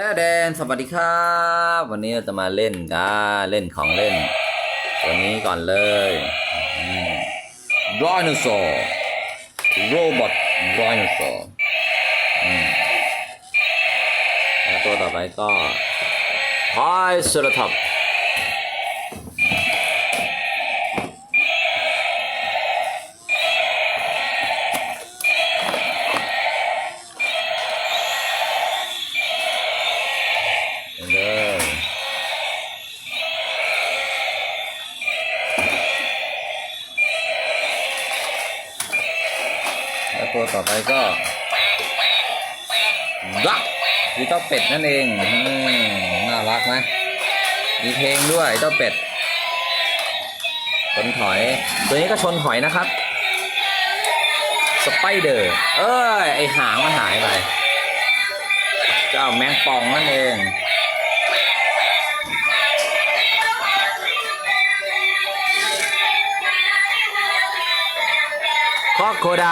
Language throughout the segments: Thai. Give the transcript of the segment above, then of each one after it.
แดนสวัสดีครับ วันนี้เราจะมาเล่นกันเล่นของเล่น ตัวนี้ก่อนเลยดอยโนเสาร์โรบอทดอยโนเสาร์แล้วตัวต่อไปก็ไฮเซอร์ท็อป แล้วตัวต่อไปก็ดักคือเจ้าเป็ดนั่นเองอน่ารักไหมมีเพลงด้วยเจ้าเป็ดชนถอย ตัวนี้ก็ชนถอยนะครับ สไปเดอร์ เอ้ย ไอหางมันหายไป เจ้าแมงป่องนั่นเอง กโคได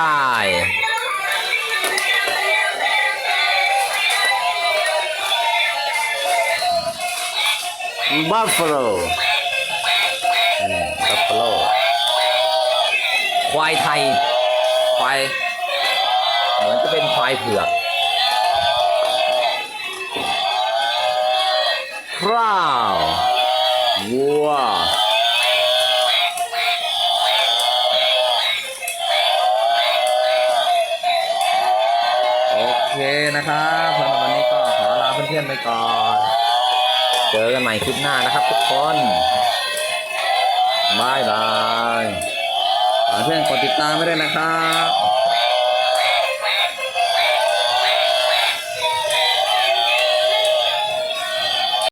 บัฟฟาโลบัฟฟาโลควายไทย ควาย เหมือนจะเป็นควายเผือกคราววัว นะครับสำหรับวันนี้ก็ขอลาเพื่อนๆไปก่อน เจอกันใหม่คลิปหน้านะครับทุกคนบายบายฝากเพื่อนกดติดตามไว้ด้วยนะครับ